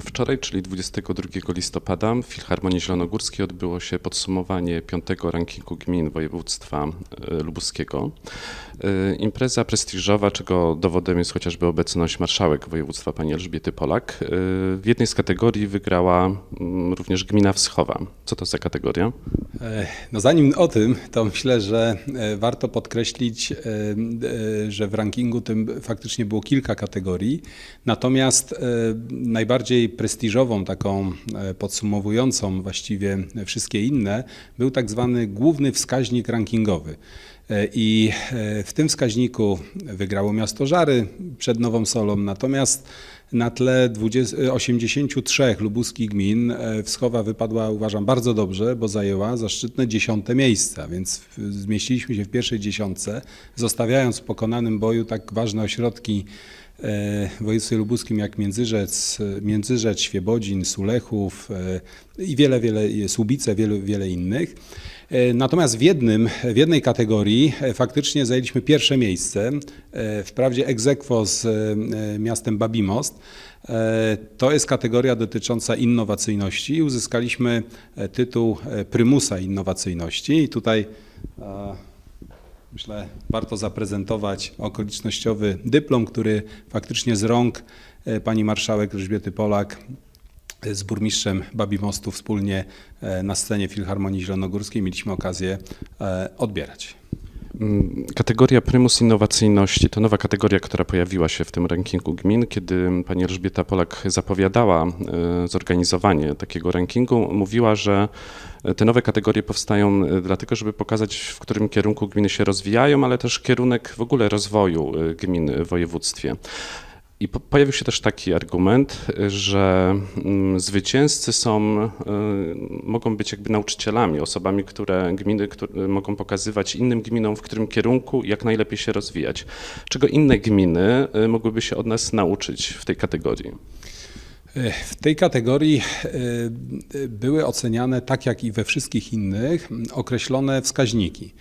Wczoraj, czyli 22 listopada, w Filharmonii Zielonogórskiej odbyło się podsumowanie piątego rankingu gmin województwa e, lubuskiego. E, Impreza prestiżowa, czego dowodem jest chociażby obecność marszałek województwa pani Elżbiety Polak. E, W jednej z kategorii wygrała mm, również gmina Wschowa. Co to za kategoria? E, No zanim o tym, to myślę, że e, warto podkreślić, e, że w rankingu tym faktycznie było kilka kategorii. Natomiast najbardziej prestiżową, taką podsumowującą właściwie wszystkie inne, był tak zwany główny wskaźnik rankingowy. I e, w tym wskaźniku wygrało miasto Żary przed Nową Solą, natomiast na tle 20, 83 lubuskich gmin e, Wschowa wypadła, uważam, bardzo dobrze, bo zajęła zaszczytne dziesiąte miejsca, więc zmieściliśmy się w pierwszej dziesiątce, zostawiając w pokonanym boju tak ważne ośrodki w województwie lubuskim jak Międzyrzec, e, Międzyrzec, Świebodzin, Sulechów e, i wiele, wiele, Słubice, wiele, wiele innych. E, Natomiast w, jednym, w jednej kategorii e, faktycznie zajęliśmy pierwsze miejsce, e, wprawdzie ex aequo z e, miastem Babimost. E, To jest kategoria dotycząca innowacyjności i uzyskaliśmy e, tytuł e, prymusa innowacyjności. I tutaj e, myślę warto zaprezentować okolicznościowy dyplom, który faktycznie z rąk e, pani marszałek Elżbiety Polak e, z burmistrzem Babimostu wspólnie e, na scenie Filharmonii Zielonogórskiej mieliśmy okazję odbierać. Mm, Kategoria Prymus Innowacyjności to nowa kategoria, która pojawiła się w tym rankingu gmin. Kiedy pani Elżbieta Polak zapowiadała e, zorganizowanie takiego rankingu, mówiła, że e, te nowe kategorie powstają e, dlatego, żeby pokazać, w którym kierunku gminy się rozwijają, ale też kierunek w ogóle rozwoju gmin w województwie. I po, pojawił się też taki argument, że mm, zwycięzcy są, y, mogą być jakby nauczycielami, osobami, które gminy które mogą pokazywać innym gminom, w którym kierunku jak najlepiej się rozwijać. Czego inne gminy y, mogłyby się od nas nauczyć w tej kategorii? E, W tej kategorii e, e, były oceniane, tak jak i we wszystkich innych, określone wskaźniki.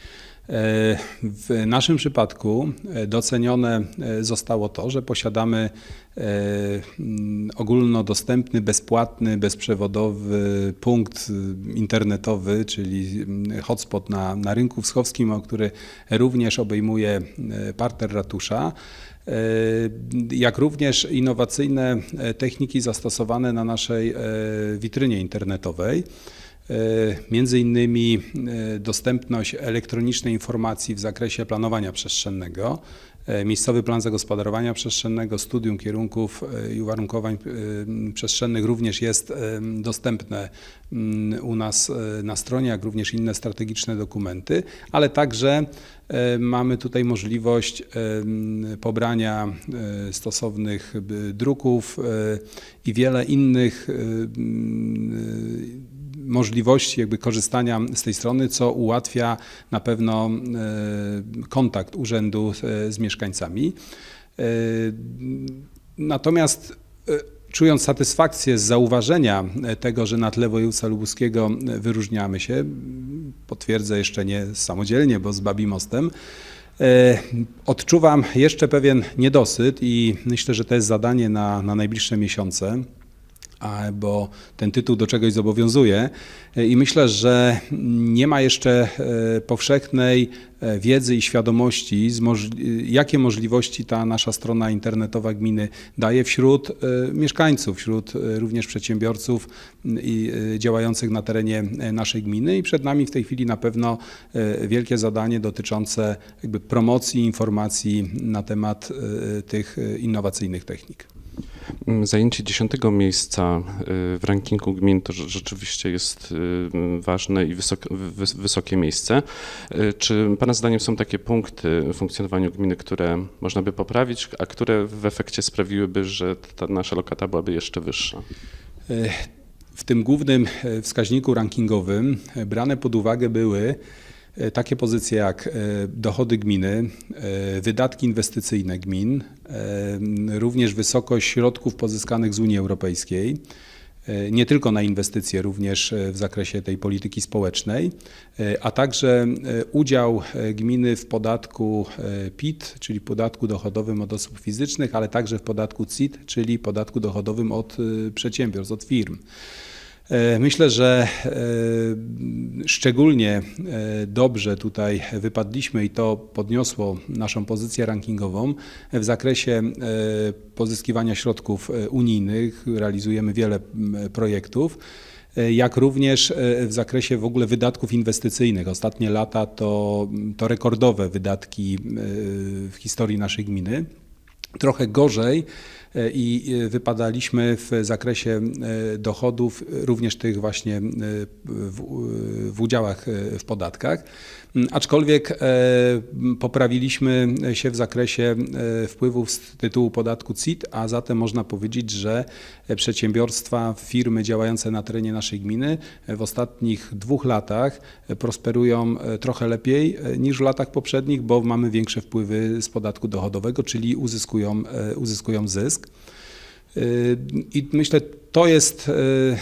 W naszym przypadku e, docenione e, zostało to, że posiadamy e, m, ogólnodostępny, bezpłatny, bezprzewodowy punkt internetowy, czyli mm, hotspot na, na rynku wschowskim, o który również obejmuje parter ratusza. Jak również innowacyjne techniki zastosowane na naszej witrynie internetowej. E, Między innymi e, dostępność elektronicznej informacji w zakresie planowania przestrzennego, e, miejscowy plan zagospodarowania przestrzennego, studium kierunków i uwarunkowań przestrzennych również jest dostępne mm, u nas na stronie, jak również inne strategiczne dokumenty, ale także mamy tutaj możliwość e, m, pobrania stosownych druków i wiele innych m, e, możliwości jakby korzystania z tej strony, co ułatwia na pewno e, kontakt urzędu e, z mieszkańcami. E, Natomiast czując satysfakcję z zauważenia tego, że na tle województwa lubuskiego wyróżniamy się, potwierdzę jeszcze nie samodzielnie, bo z Babimostem, odczuwam jeszcze pewien niedosyt i myślę, że to jest zadanie na, na najbliższe miesiące bo ten tytuł do czegoś zobowiązuje i myślę, że nie ma jeszcze e, powszechnej e, wiedzy i świadomości, jakie możliwości ta nasza strona internetowa gminy daje wśród e, mieszkańców, wśród również przedsiębiorców działających na terenie naszej gminy i przed nami w tej chwili na pewno wielkie zadanie dotyczące jakby promocji informacji na temat tych innowacyjnych technik. Mm, Zajęcie dziesiątego miejsca y, w rankingu gmin to rze- rzeczywiście jest y, ważne i wysok, wys, wysokie miejsce. Y, Czy Pana zdaniem są takie punkty w funkcjonowaniu gminy, które można by poprawić, a które w efekcie sprawiłyby, że ta nasza lokata byłaby jeszcze wyższa? W tym głównym wskaźniku rankingowym brane pod uwagę były takie pozycje jak e, dochody gminy, e, wydatki inwestycyjne gmin, e, również wysokość środków pozyskanych z Unii Europejskiej, e, nie tylko na inwestycje, również e, w zakresie tej polityki społecznej, e, a także e, udział e, gminy w podatku e, PIT, czyli podatku dochodowym od osób fizycznych, ale także w podatku CIT, czyli podatku dochodowym od e, przedsiębiorstw, od firm. E, Myślę, że e, szczególnie e, dobrze tutaj wypadliśmy i to podniosło naszą pozycję rankingową w zakresie pozyskiwania środków unijnych. Realizujemy wiele projektów. Jak również w zakresie w ogóle wydatków inwestycyjnych. Ostatnie lata to, to rekordowe wydatki w historii naszej gminy. Trochę gorzej i e, wypadaliśmy w zakresie e, dochodów, e, również tych właśnie e, w, w udziałach e, w podatkach. Mm, Aczkolwiek e, poprawiliśmy się w zakresie e, wpływów z tytułu podatku CIT, a zatem można powiedzieć, że e, przedsiębiorstwa, firmy działające na terenie naszej gminy e, w ostatnich dwóch latach e, prosperują e, trochę lepiej e, niż w latach poprzednich, bo mamy większe wpływy z podatku dochodowego, czyli uzyskują, e, uzyskują zysk. Y, I myślę, to jest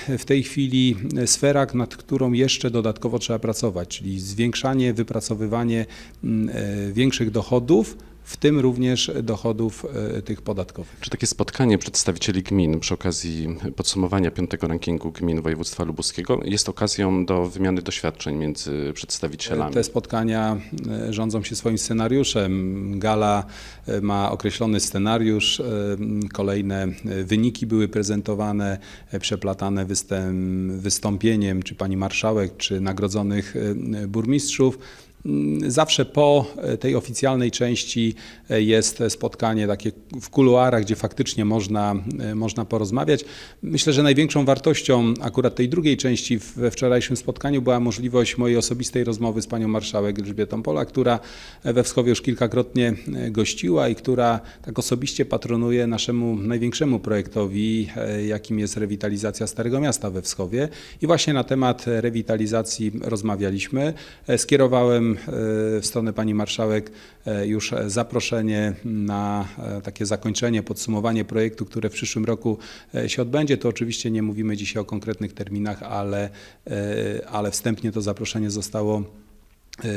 y, w tej chwili sfera, nad którą jeszcze dodatkowo trzeba pracować, czyli zwiększanie, wypracowywanie mm, y, większych dochodów, w tym również dochodów y, tych podatkowych. Czy takie spotkanie przedstawicieli gmin przy okazji podsumowania piątego rankingu gmin województwa lubuskiego jest okazją do wymiany doświadczeń między przedstawicielami? Te spotkania e, rządzą się swoim scenariuszem. Gala e, ma określony scenariusz, e, kolejne e, wyniki były prezentowane, e, przeplatane występ, wystąpieniem czy pani marszałek, czy nagrodzonych e, burmistrzów. Mm, Zawsze po e, tej oficjalnej części e, jest spotkanie takie w kuluarach, gdzie faktycznie można, e, można porozmawiać. Myślę, że największą wartością akurat tej drugiej części we wczorajszym spotkaniu była możliwość mojej osobistej rozmowy z panią marszałek Elżbietą Pola, która we Wschowie już kilkakrotnie gościła i która tak osobiście patronuje naszemu największemu projektowi, jakim jest rewitalizacja Starego Miasta we Wschowie. I właśnie na temat rewitalizacji rozmawialiśmy. Skierowałem e, w stronę pani marszałek e, już zaproszenie na e, takie zakończenie, podsumowanie projektu, które w przyszłym roku się odbędzie. To oczywiście nie mówimy dzisiaj o konkretnych terminach, ale, ale wstępnie to zaproszenie zostało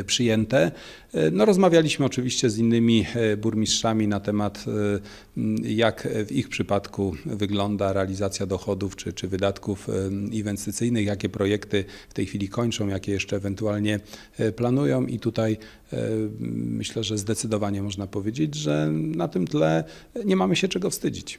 przyjęte. E, No, rozmawialiśmy oczywiście z innymi e, burmistrzami na temat, e, jak w ich przypadku wygląda realizacja dochodów czy, czy wydatków e, inwestycyjnych, jakie projekty w tej chwili kończą, jakie jeszcze ewentualnie e, planują i tutaj e, myślę, że zdecydowanie można powiedzieć, że na tym tle nie mamy się czego wstydzić.